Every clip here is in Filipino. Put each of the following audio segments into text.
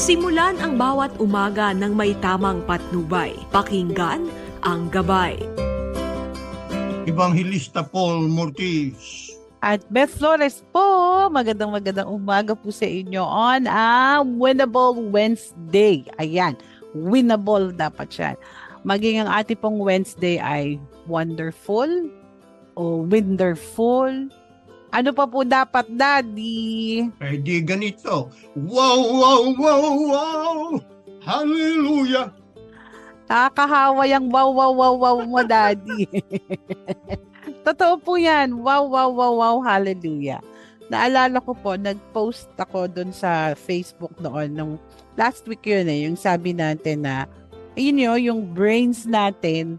Simulan ang bawat umaga ng may tamang patnubay. Pakinggan ang gabay. Evangelista Paul Mortis. At Beth Flores po, magandang magandang umaga po sa inyo on a Winnable Wednesday. Ayan, winnable dapat yan. Maging ang ating pong Wednesday ay wonderful o wonderful. Ano pa po dapat, Daddy? Eh di ganito. Wow, wow, wow, wow! Hallelujah! Nakakahawa yung wow, wow, wow, wow mo, Daddy. Totoo po yan. Wow, wow, wow, wow, hallelujah. Naalala ko po, nag-post ako dun sa Facebook noon, nung last week yun eh, yung sabi natin na, yun yun, yung brains natin,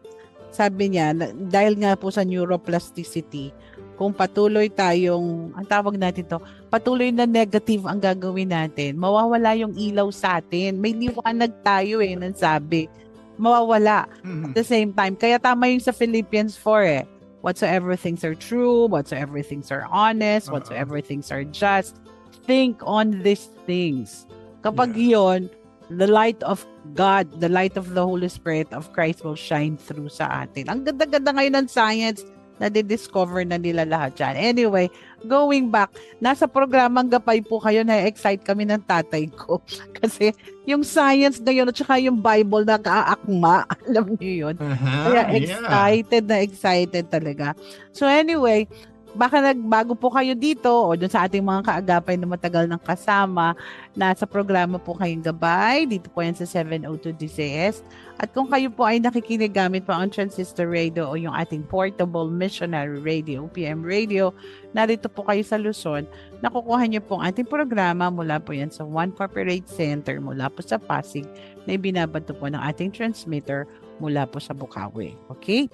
sabi niya, dahil nga po sa neuroplasticity, kung patuloy tayong, ang tawag natin to, patuloy na negative ang gagawin natin, mawawala yung ilaw sa atin. May liwanag tayo eh, nang sabi. Mawawala Mhm. at the same time. Kaya tama yung sa Philippians 4 eh. Whatsoever things are true, whatsoever things are honest, Oo. whatsoever things are just, think on these things. Kapag yon, the light of God, the light of the Holy Spirit of Christ will shine through sa atin. Ang ganda-ganda ngayon ng science na discover na nila lahat yan. Anyway, going back, nasa programang Gapay po kayo, na-excite kami ng tatay ko. Kasi yung science ngayon at saka yung Bible na kaakma, alam niyo yun. Aha, Kaya yeah. excited na excited talaga. So anyway, baka nagbago po kayo dito o dun sa ating mga kaagapay na matagal ng kasama, nasa programa po kayong gabay. Dito po yan sa 702 DCS. At kung kayo po ay nakikinig gamit po ang transistor radio o yung ating portable missionary radio, PM radio, narito po kayo sa Luzon, nakukuha niyo po ang ating programa mula po yan sa One Corporate Center, mula po sa Pasig, na ibinabato po ng ating transmitter mula po sa Bukawi. Okay?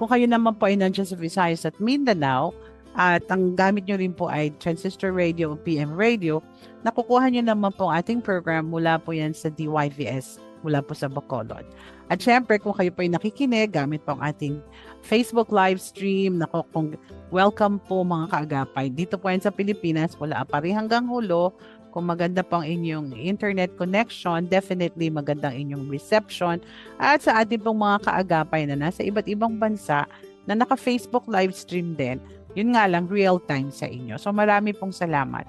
Kung kayo naman po ay nandiyan sa Visayas at Mindanao, at ang gamit nyo rin po ay transistor radio o PM radio, nakukuha nyo naman po ang ating program mula po yan sa DYVS, mula po sa Bacolod. At syempre, kung kayo po ay nakikinig, gamit po ang ating Facebook live stream, nako, kung welcome po mga kaagapay. Dito po yan sa Pilipinas, wala pa rin hanggang hulo. Kung maganda po ang inyong internet connection, definitely magandang inyong reception. At sa ating pong mga kaagapay na nasa iba't ibang bansa na naka-Facebook live stream din, yun nga lang, real time sa inyo. So marami pong salamat.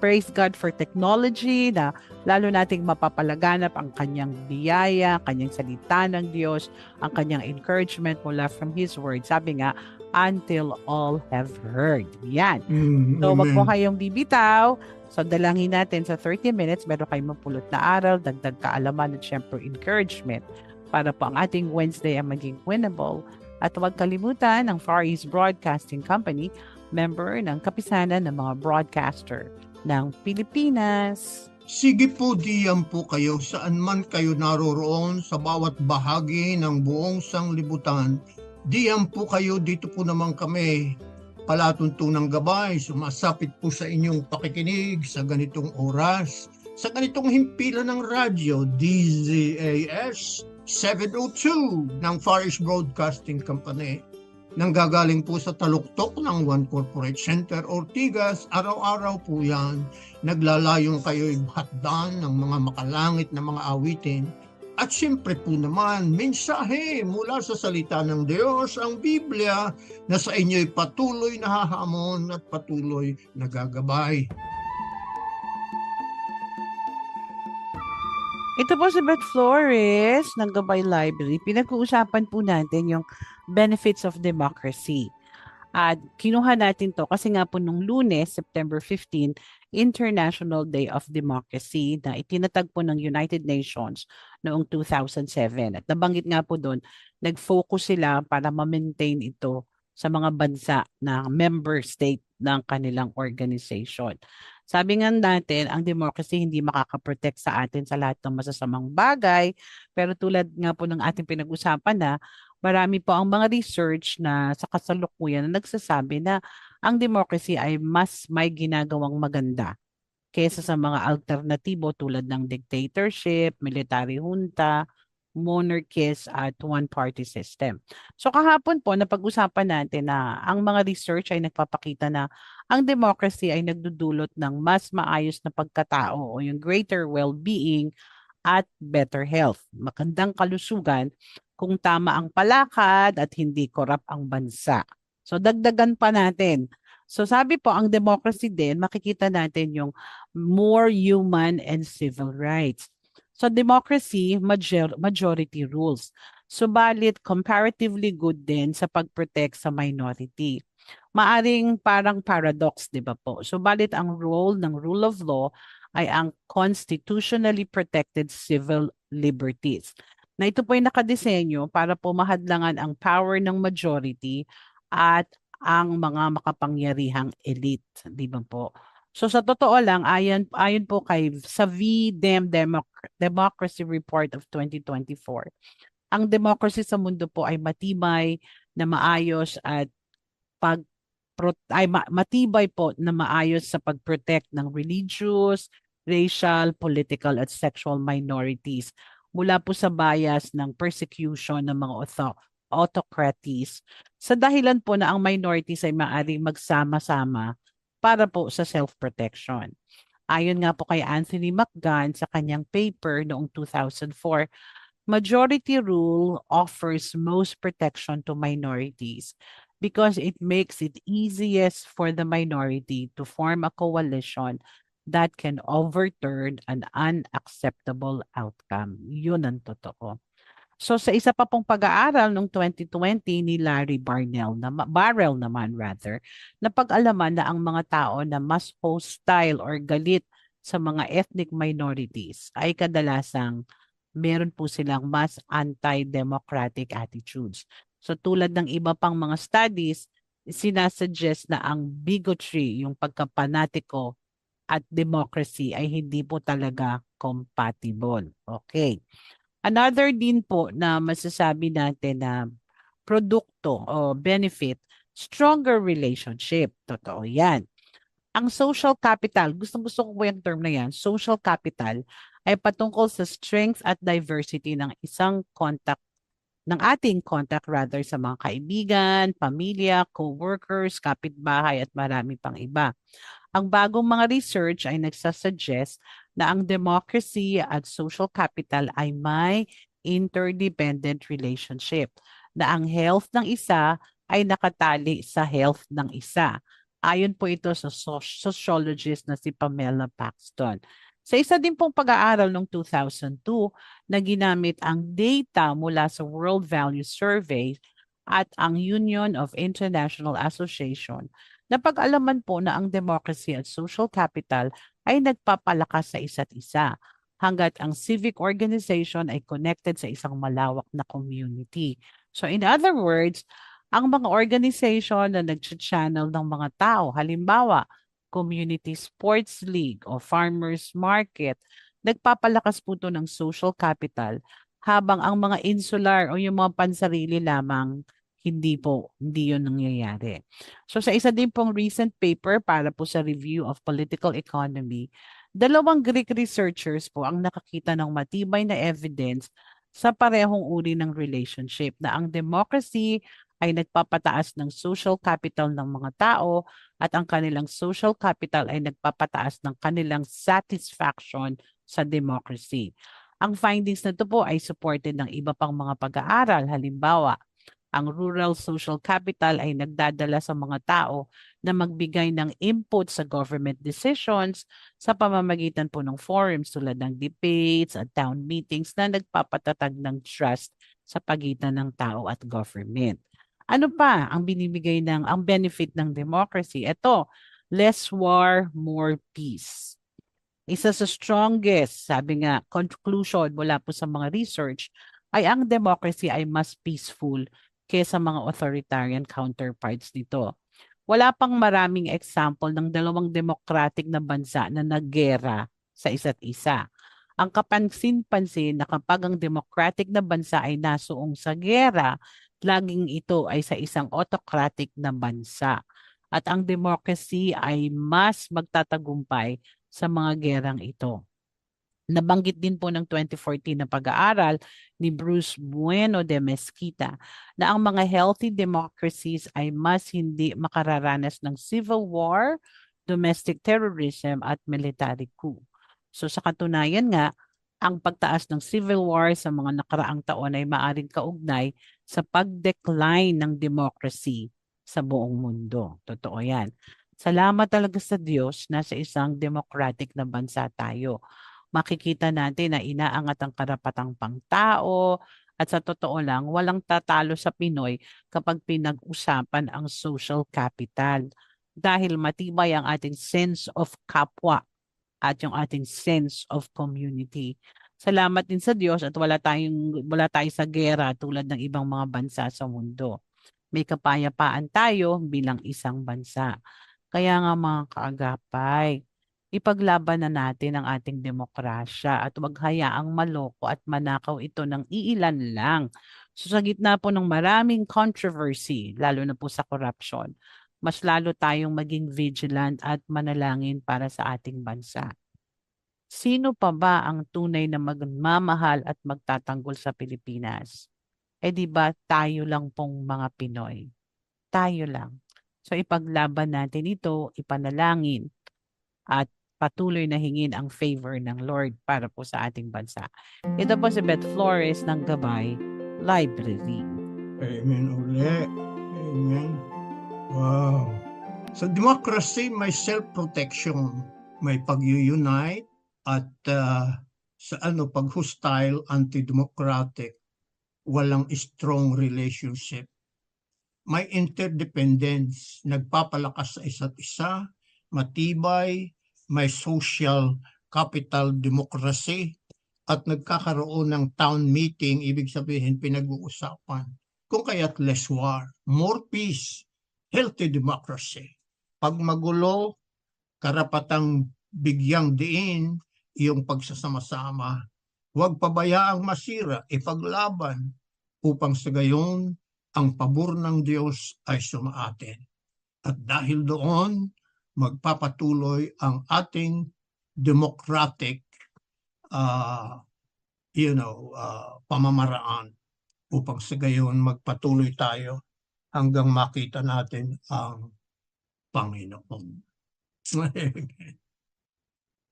Praise God for technology na lalo nating mapapalaganap ang kanyang biyaya, kanyang salita ng Diyos, ang kanyang encouragement mula from His Word. Sabi nga, until all have heard. Yan. Mm, So, wag po kayong bibitaw. So, dalangin natin sa 30 minutes, meron kayong mapulot na aral, dagdag kaalaman at syempre encouragement para po ang ating Wednesday ay maging winnable. At huwag kalimutan ang Far East Broadcasting Company, member ng kapisanan ng mga broadcaster ng Pilipinas. Sige po, diyan po kayo saan man kayo naroroon sa bawat bahagi ng buong sanglibutan. Diyan po kayo, dito po naman kami. Palatuntunang gabay, sumasapit po sa inyong pakikinig sa ganitong oras. Sa ganitong himpilan ng radyo, DZAS 702 ng Far East Broadcasting Company. Nanggagaling po sa taluktok ng One Corporate Center Ortigas, araw-araw po yan naglalayong kayo'y hatdan ng mga makalangit na mga awitin. At siyempre po naman, mensahe mula sa salita ng Diyos, ang Biblia, na sa inyo'y patuloy na hahamon at patuloy na Ito po si Beth Flores ng Gabay Library. Pinag-uusapan po natin yung benefits of democracy. At kinuha natin to kasi nga po nung lunes, September 15, International Day of Democracy na itinatag po ng United Nations noong 2007. At nabanggit nga po doon, nag-focus sila para ma-maintain ito sa mga bansa na member state ng kanilang organization. Sabi nga natin, ang democracy hindi makakaprotect sa atin sa lahat ng masasamang bagay. Pero tulad nga po ng ating pinag-usapan na, marami po ang mga research na sa kasalukuyan na nagsasabi na ang democracy ay mas may ginagawang maganda kaysa sa mga alternatibo tulad ng dictatorship, military junta, monarchies at one-party system. So kahapon po, napag-usapan natin na ang mga research ay nagpapakita na ang democracy ay nagdudulot ng mas maayos na pagkatao o yung greater well-being at better health. Magandang kalusugan kung tama ang palakad at hindi korap ang bansa. So dagdagan pa natin. So sabi po, ang democracy din, makikita natin yung more human and civil rights. So democracy, major- majority rules. Subalit comparatively good din sa pag-protect sa minority. Maaring parang paradox, di ba po? Subalit ang role ng rule of law ay ang constitutionally protected civil liberties. Na ito po ay nakadesenyo para po mahadlangan ang power ng majority at ang mga makapangyarihang elite, di ba po? So sa totoo lang, ayon, ayon po kay sa VDEM Democ- Democracy Report of 2024, ang democracy sa mundo po ay matibay na maayos at pag ay ma- matibay po na maayos sa pag-protect ng religious, racial, political at sexual minorities mula po sa bias ng persecution ng mga auto- autocracies sa dahilan po na ang minorities ay maaaring magsama-sama para po sa self-protection. Ayon nga po kay Anthony McGann sa kanyang paper noong 2004, majority rule offers most protection to minorities because it makes it easiest for the minority to form a coalition that can overturn an unacceptable outcome. Yun ang totoo. So sa isa pa pong pag-aaral noong 2020 ni Larry Barnell, na, Barrell naman rather, napag-alaman na ang mga tao na mas hostile or galit sa mga ethnic minorities ay kadalasang meron po silang mas anti-democratic attitudes. So tulad ng iba pang mga studies, sinasuggest na ang bigotry, yung pagkapanatiko at democracy ay hindi po talaga compatible. Okay. Another din po na masasabi natin na produkto o benefit, stronger relationship. Totoo yan. Ang social capital, gustong gusto ko po yung term na yan, social capital ay patungkol sa strength at diversity ng isang contact ng ating contact rather sa mga kaibigan, pamilya, co-workers, kapitbahay at marami pang iba. Ang bagong mga research ay nagsasuggest na ang democracy at social capital ay may interdependent relationship, na ang health ng isa ay nakatali sa health ng isa. Ayon po ito sa sociologist na si Pamela Paxton. Sa isa din pong pag-aaral noong 2002 na ginamit ang data mula sa World Value Survey at ang Union of International Association napag-alaman po na ang democracy at social capital ay nagpapalakas sa isa't isa hanggat ang civic organization ay connected sa isang malawak na community. So in other words, ang mga organization na nag-channel ng mga tao, halimbawa, community sports league o farmers market, nagpapalakas po ito ng social capital habang ang mga insular o yung mga pansarili lamang hindi po, hindi yun nangyayari. So sa isa din pong recent paper para po sa review of political economy, dalawang Greek researchers po ang nakakita ng matibay na evidence sa parehong uri ng relationship na ang democracy ay nagpapataas ng social capital ng mga tao at ang kanilang social capital ay nagpapataas ng kanilang satisfaction sa democracy. Ang findings na ito po ay supported ng iba pang mga pag-aaral. Halimbawa, ang rural social capital ay nagdadala sa mga tao na magbigay ng input sa government decisions sa pamamagitan po ng forums tulad ng debates at town meetings na nagpapatatag ng trust sa pagitan ng tao at government. Ano pa ang binibigay ng ang benefit ng democracy? Ito, less war, more peace. Isa sa strongest, sabi nga, conclusion mula po sa mga research ay ang democracy ay mas peaceful kesa mga authoritarian counterparts nito. Wala pang maraming example ng dalawang democratic na bansa na naggera sa isa't isa. Ang kapansin-pansin na kapag ang democratic na bansa ay nasuong sa gera, laging ito ay sa isang autocratic na bansa. At ang democracy ay mas magtatagumpay sa mga gerang ito. Nabanggit din po ng 2014 na pag-aaral ni Bruce Bueno de Mesquita na ang mga healthy democracies ay mas hindi makararanas ng civil war, domestic terrorism at military coup. So sa katunayan nga, ang pagtaas ng civil war sa mga nakaraang taon ay maaring kaugnay sa pag-decline ng democracy sa buong mundo. Totoo yan. Salamat talaga sa Diyos na sa isang democratic na bansa tayo. Makikita natin na inaangat ang karapatang pangtao at sa totoo lang, walang tatalo sa Pinoy kapag pinag-usapan ang social capital dahil matibay ang ating sense of kapwa at yung ating sense of community. Salamat din sa Diyos at wala tayong wala tayo sa gera tulad ng ibang mga bansa sa mundo. May kapayapaan tayo bilang isang bansa. Kaya nga mga kaagapay, ipaglaban na natin ang ating demokrasya at huwag hayaang maloko at manakaw ito ng iilan lang. So sa gitna po ng maraming controversy, lalo na po sa corruption, mas lalo tayong maging vigilant at manalangin para sa ating bansa. Sino pa ba ang tunay na magmamahal at magtatanggol sa Pilipinas? Eh di ba tayo lang pong mga Pinoy? Tayo lang. So ipaglaban natin ito, ipanalangin at patuloy na hingin ang favor ng Lord para po sa ating bansa. Ito po si Beth Flores ng Gabay Library. Amen uli. Amen. Wow. Sa democracy, may self-protection. May pag-unite at uh, sa ano, pag-hostile, anti-democratic, walang strong relationship. May interdependence, nagpapalakas sa isa't isa, matibay, may social capital democracy, at nagkakaroon ng town meeting, ibig sabihin pinag-uusapan. Kung kaya't less war, more peace, healthy democracy. Pag magulo, karapatang bigyang diin iyong pagsasama-sama. Huwag pabayaang masira, ipaglaban upang sa gayon ang pabor ng Diyos ay sumaatin. At dahil doon, magpapatuloy ang ating democratic uh, you know, uh, pamamaraan upang sa gayon magpatuloy tayo hanggang makita natin ang Panginoon.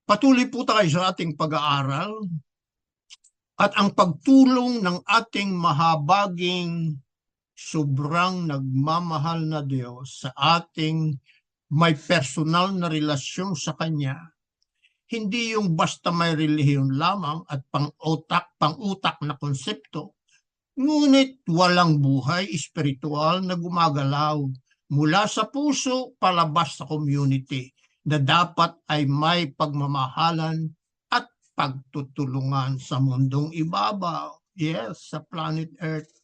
Patuloy po tayo sa ating pag-aaral at ang pagtulong ng ating mahabaging sobrang nagmamahal na Diyos sa ating may personal na relasyon sa Kanya, hindi yung basta may relihiyon lamang at pang-utak, pang-utak na konsepto, ngunit walang buhay espiritual na gumagalaw mula sa puso palabas sa community na dapat ay may pagmamahalan at pagtutulungan sa mundong ibabaw. Yes, sa planet Earth.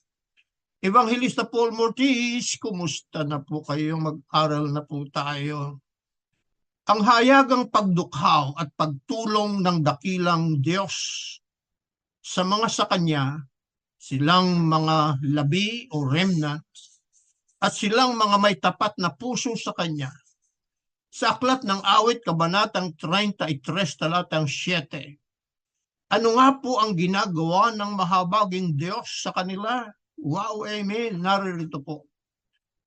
Evangelista Paul Mortiz, kumusta na po kayo? Mag-aral na po tayo. Ang hayagang pagdukhaw at pagtulong ng dakilang Diyos sa mga sa Kanya, silang mga labi o remnants, at silang mga may tapat na puso sa Kanya, sa aklat ng awit kabanatang 33 talatang 7. Ano nga po ang ginagawa ng mahabaging Diyos sa kanila? Wow, amen. Naririto po.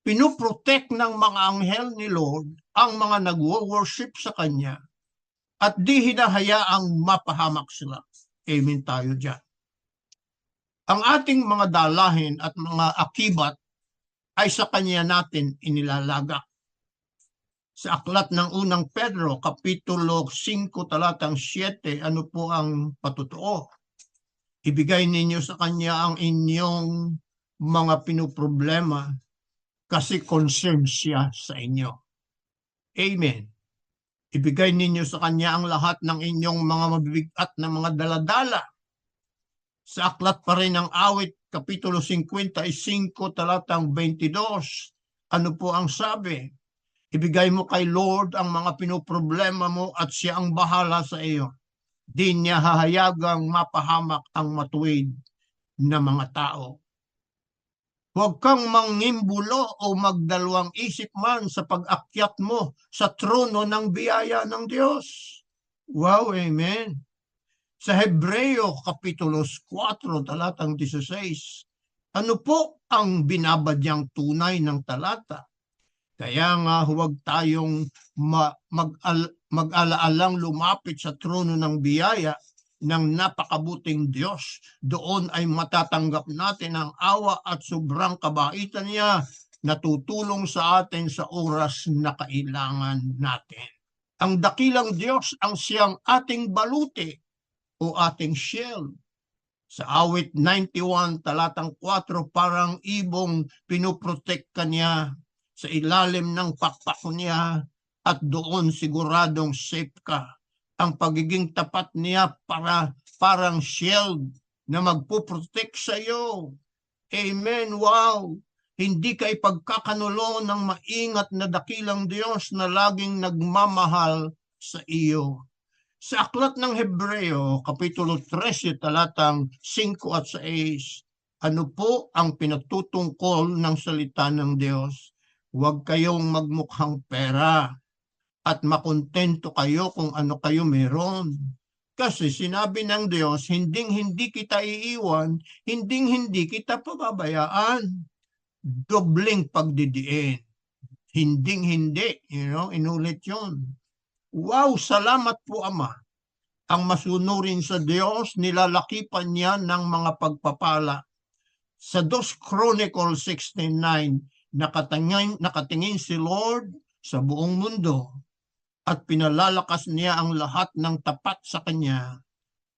Pinoprotect ng mga anghel ni Lord ang mga nagwo-worship sa Kanya at di hinahayaang mapahamak sila. Amen tayo dyan. Ang ating mga dalahin at mga akibat ay sa Kanya natin inilalagak sa aklat ng unang Pedro, Kapitulo 5, talatang 7, ano po ang patutuo? Ibigay ninyo sa Kanya ang inyong mga pinoproblema kasi concerned siya sa inyo. Amen. Ibigay ninyo sa Kanya ang lahat ng inyong mga mabibigat na mga daladala. Sa aklat pa rin ng awit, Kapitulo 55, talatang 22, ano po ang sabi? Ibigay mo kay Lord ang mga pinoproblema mo at siya ang bahala sa iyo. Di niya hahayagang mapahamak ang matuwid na mga tao. Huwag kang mangimbulo o magdalawang isip man sa pag-akyat mo sa trono ng biyaya ng Diyos. Wow, amen. Sa Hebreo Kapitulo 4, talatang 16, ano po ang binabadyang tunay ng talata? Kaya nga huwag tayong ma- mag-al- mag-alaalang lumapit sa trono ng biyaya ng napakabuting Diyos. Doon ay matatanggap natin ang awa at sobrang kabaitan niya na tutulong sa atin sa oras na kailangan natin. Ang dakilang Diyos ang siyang ating baluti o ating shield. Sa awit 91 talatang 4 parang ibong pinoprotect ka niya sa ilalim ng pakpak niya at doon siguradong safe ka. Ang pagiging tapat niya para parang shield na magpuprotect sa iyo. Amen. Wow. Hindi ka ipagkakanulo ng maingat na dakilang Diyos na laging nagmamahal sa iyo. Sa aklat ng Hebreo, Kapitulo 13, talatang 5 at 6, ano po ang pinagtutungkol ng salita ng Diyos? Huwag kayong magmukhang pera at makontento kayo kung ano kayo meron. Kasi sinabi ng Diyos, hinding hindi kita iiwan, hinding hindi kita pababayaan. Dobling pagdidiin. Hinding hindi, you know, inulit yun. Wow, salamat po Ama. Ang masunurin sa Diyos, nilalakipan niya ng mga pagpapala. Sa 2 Chronicle 16.9, nakatingin, nakatingin si Lord sa buong mundo at pinalalakas niya ang lahat ng tapat sa Kanya.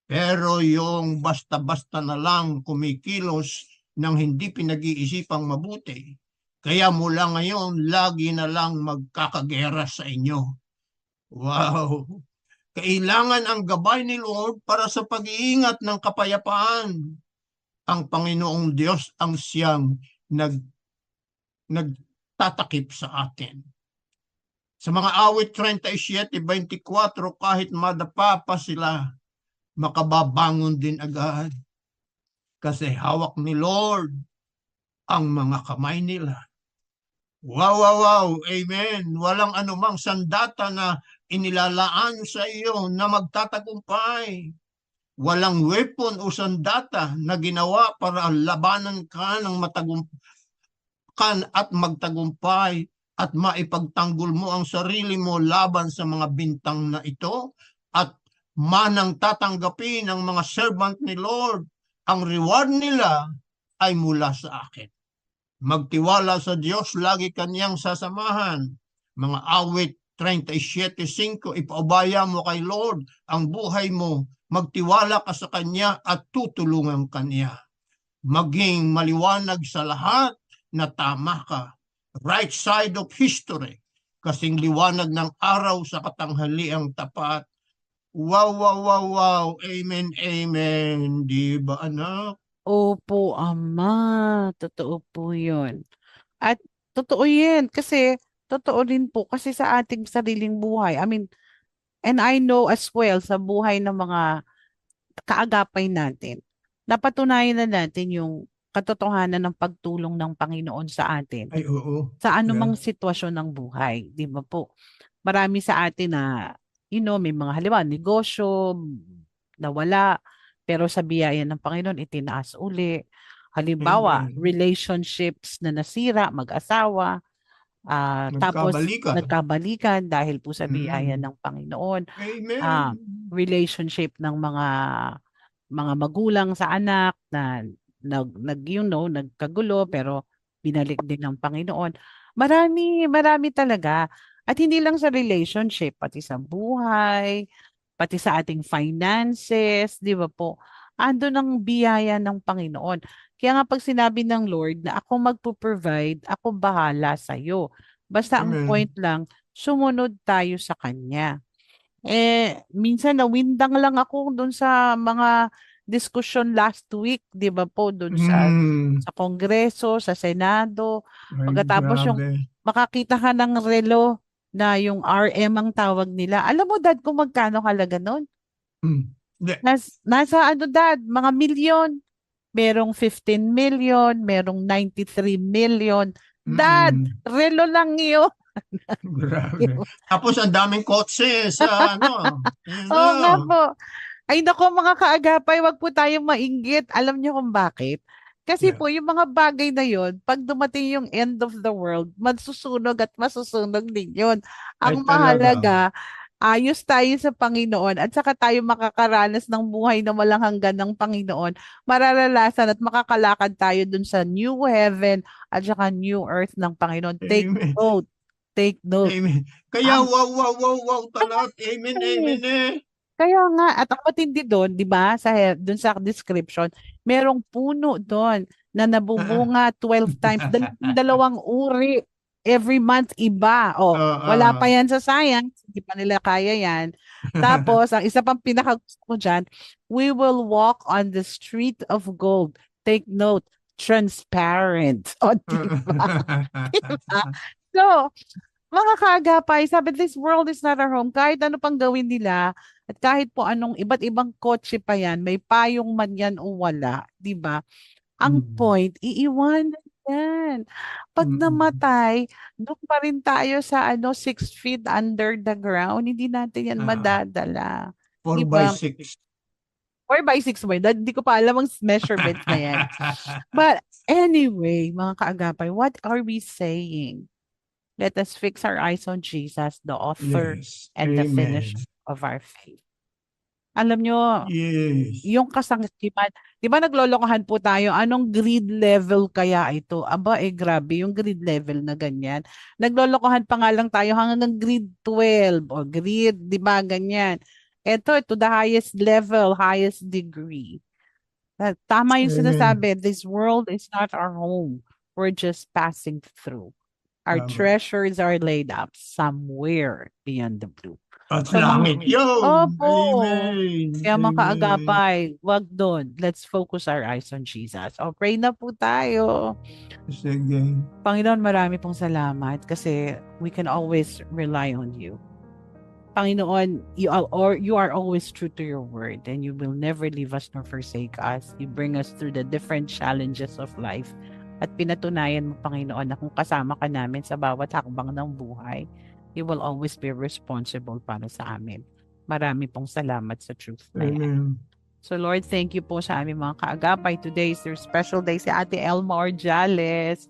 Pero yung basta-basta na lang kumikilos ng hindi pinag-iisipang mabuti, kaya mula ngayon, lagi na lang magkakagera sa inyo. Wow! Kailangan ang gabay ni Lord para sa pag-iingat ng kapayapaan. Ang Panginoong Diyos ang siyang nag, nagtatakip sa atin. Sa mga awit 37-24, kahit madapa pa sila, makababangon din agad. Kasi hawak ni Lord ang mga kamay nila. Wow, wow, wow. Amen. Walang anumang sandata na inilalaan sa iyo na magtatagumpay. Walang weapon o sandata na ginawa para labanan ka ng matagumpan at magtagumpay at maipagtanggol mo ang sarili mo laban sa mga bintang na ito at manang tatanggapin ng mga servant ni Lord. Ang reward nila ay mula sa akin. Magtiwala sa Diyos, lagi kanyang sasamahan. Mga awit 37.5, ipaubaya mo kay Lord ang buhay mo. Magtiwala ka sa Kanya at tutulungan Kanya. Maging maliwanag sa lahat na tama ka. Right side of history. Kasing liwanag ng araw sa katanghaliang tapat. Wow, wow, wow, wow. Amen, amen. Di ba anak? Opo, Ama. Totoo po yun. At totoo yan kasi totoo din po kasi sa ating sariling buhay. I mean, and I know as well sa buhay ng mga kaagapay natin, napatunayan na natin yung katotohanan ng pagtulong ng Panginoon sa atin Ay, oo. sa anumang sitwasyon ng buhay, di ba po? Marami sa atin na, you know, may mga halimbawa, negosyo, nawala, pero sa biyaya ng Panginoon, itinaas uli. Halimbawa, Amen. relationships na nasira, mag-asawa, ah, tapos Nagkabalikan. dahil po sa biyaya Mm. ng Panginoon Amen. Ah, relationship ng mga mga magulang sa anak na nag, nag you know, nagkagulo pero binalik din ng Panginoon. Marami, marami talaga. At hindi lang sa relationship, pati sa buhay, pati sa ating finances, di ba po? Ando ng biyaya ng Panginoon. Kaya nga pag sinabi ng Lord na ako magpo-provide, ako bahala sa iyo. Basta ang Amen. point lang, sumunod tayo sa Kanya. Eh, minsan nawindang lang ako dun sa mga discussion last week, 'di ba po, dun sa Mm. sa Kongreso, sa Senado, Ay, pagkatapos yung- grabe. makakita ka ng relo na yung RM ang tawag nila. Alam mo dad kung magkano halaga nun? Mm. Hindi. Nas, nasa ano dad, mga milyon. Merong 15 million, merong 93 million. Dad, Mm. relo lang yun. Grabe. Tapos ang daming kotse sa ano. Oo nga na. po. Ay nako mga kaagapay, wag po tayong mainggit. Alam niyo kung bakit? Kasi Yeah. po yung mga bagay na yon, pag dumating yung end of the world, masusunog at masusunog din yun. Ang Ay, mahalaga, ayos tayo sa Panginoon at saka tayo makakaranas ng buhay na walang hanggan ng Panginoon. Mararalasan at makakalakad tayo dun sa new heaven at saka new earth ng Panginoon. Take Amen. note. Take note. Amen. Kaya Ang- wow, wow, wow, wow talaga. Amen, amen eh. Kaya nga, at ang matindi doon, di ba, sa, doon sa description, merong puno doon na nabubunga 12 times, dal- dalawang uri. Every month, iba. O, Ah, wala ah. pa yan sa science, hindi pa nila kaya yan. Tapos, ang isa pang pinakagusto ko dyan, we will walk on the street of gold. Take note, transparent. O, di ba? So, mga kaagapay, sabi, this world is not our home. Kahit ano pang gawin nila, at kahit po anong iba't ibang kotse pa yan, may payong man yan o wala, di ba? Ang Mm. point, iiwanan yan. Pag Mm-mm. namatay, doon pa rin tayo sa ano, six feet under the ground. Hindi natin yan Ah. madadala. 4 Diba? by 6. Or by six yun. Hindi ko pa alam ang measurements na yan. But anyway, mga kaagapay, what are we saying? Let us fix our eyes on Jesus, the author yes. and the Amen. finisher of our faith. Alam nyo, Yes. yung kasangiman, di ba naglolokohan po tayo, anong grade level kaya ito? Aba, eh grabe, yung grade level na ganyan. Naglolokohan pa nga lang tayo hanggang grade 12 o grade, di ba, ganyan. Ito, to the highest level, highest degree. Tama yung Amen. sinasabi, this world is not our home. We're just passing through. Our Tama. treasures are laid up somewhere beyond the blue. At mga- langit yun. Opo. Amen. Kaya mga kaagapay, wag doon. Let's focus our eyes on Jesus. O, pray na po tayo. Sige. Panginoon, marami pong salamat kasi we can always rely on you. Panginoon, you are, or you are always true to your word and you will never leave us nor forsake us. You bring us through the different challenges of life. At pinatunayan mo, Panginoon, na kung kasama ka namin sa bawat hakbang ng buhay, you will always be responsible para sa amin. Marami pong salamat sa truth na yan. Amen. So Lord, thank you po sa aming mga kaagapay. Today is their special day si Ate Elma Orjales.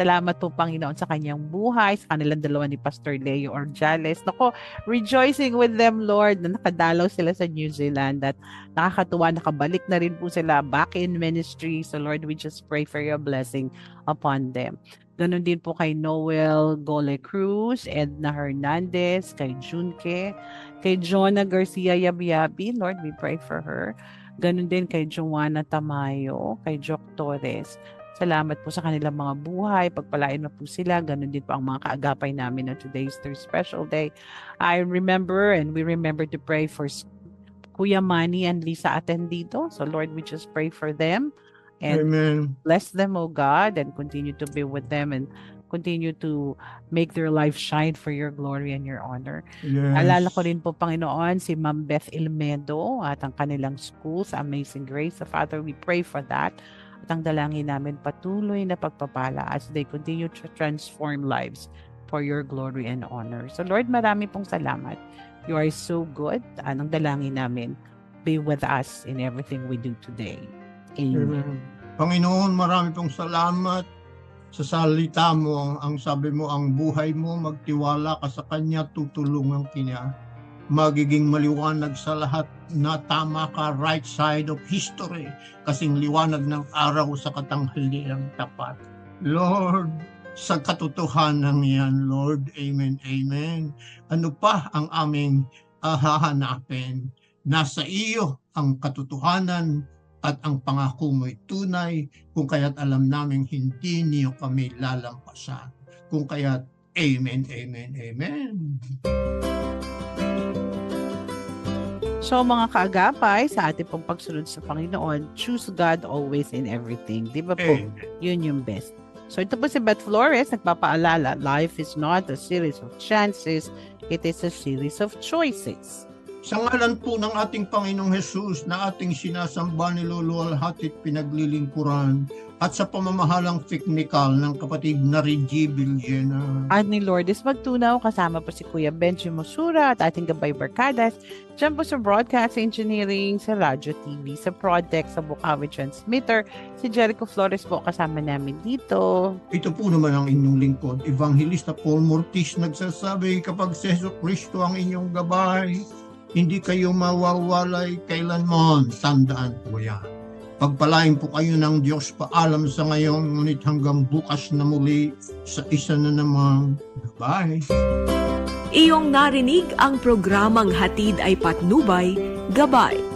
Salamat po Panginoon sa kanyang buhay, sa kanilang dalawa ni Pastor Leo Orjales. Nako, rejoicing with them Lord na nakadalaw sila sa New Zealand at nakakatuwa, nakabalik na rin po sila back in ministry. So Lord, we just pray for your blessing upon them. Ganon din po kay Noel Gole Cruz, Edna Hernandez, kay Junke, kay Jonah Garcia Yabiabi. Lord, we pray for her. Ganon din kay Joanna Tamayo, kay Jock Torres. Salamat po sa kanilang mga buhay. Pagpalain mo po sila. Ganon din po ang mga kaagapay namin na today's their special day. I remember and we remember to pray for Kuya Manny and Lisa Atendito. So Lord, we just pray for them and Amen. bless them, oh God, and continue to be with them and continue to make their life shine for your glory and your honor. Yes. Alala ko rin po, Panginoon, si Ma'am Beth Ilmedo at ang kanilang school sa Amazing Grace. So, Father, we pray for that. At ang dalangin namin patuloy na pagpapala as they continue to transform lives for your glory and honor. So, Lord, marami pong salamat. You are so good. Anong dalangin namin? Be with us in everything we do today. Amen. Amen. Panginoon, marami pong salamat sa salita mo. Ang sabi mo, ang buhay mo, magtiwala ka sa Kanya, tutulungan kanya. Magiging maliwanag sa lahat na tama ka right side of history kasing liwanag ng araw sa katanghaliang tapat. Lord, sa katotohanan yan, Lord, Amen, Amen. Ano pa ang aming ah, hahanapin? Nasa iyo ang katotohanan at ang pangako mo'y tunay, kung kaya't alam naming hindi niyo kami lalampasan. Kung kaya't Amen, Amen, Amen. So mga kaagapay, sa ating pong pagsunod sa Panginoon, choose God always in everything. Di ba po? Yun yung best. So ito po si Beth Flores, nagpapaalala, life is not a series of chances, it is a series of choices. Sa ngalan po ng ating Panginoong Hesus na ating sinasamba niluluwalhatit pinaglilingkuran at sa pamamahalang technical ng kapatid na Reggie Villena. At ni Lourdes Magtunaw, kasama po si Kuya Benji Mosura at ating gabay barkadas. Diyan po sa Broadcast Engineering, sa Radyo TV, sa Prodtech, sa Bukawi Transmitter. Si Jericho Flores po kasama namin dito. Ito po naman ang inyong lingkod, Evangelista Paul Mortis nagsasabi kapag si Kristo ang inyong gabay, hindi kayo mawawalay kailanman. Tandaan po yan. Pagpalain po kayo ng Diyos paalam sa ngayon, ngunit hanggang bukas na muli sa isa na namang gabay. Iyong narinig ang programang Hatid ay Patnubay, Gabay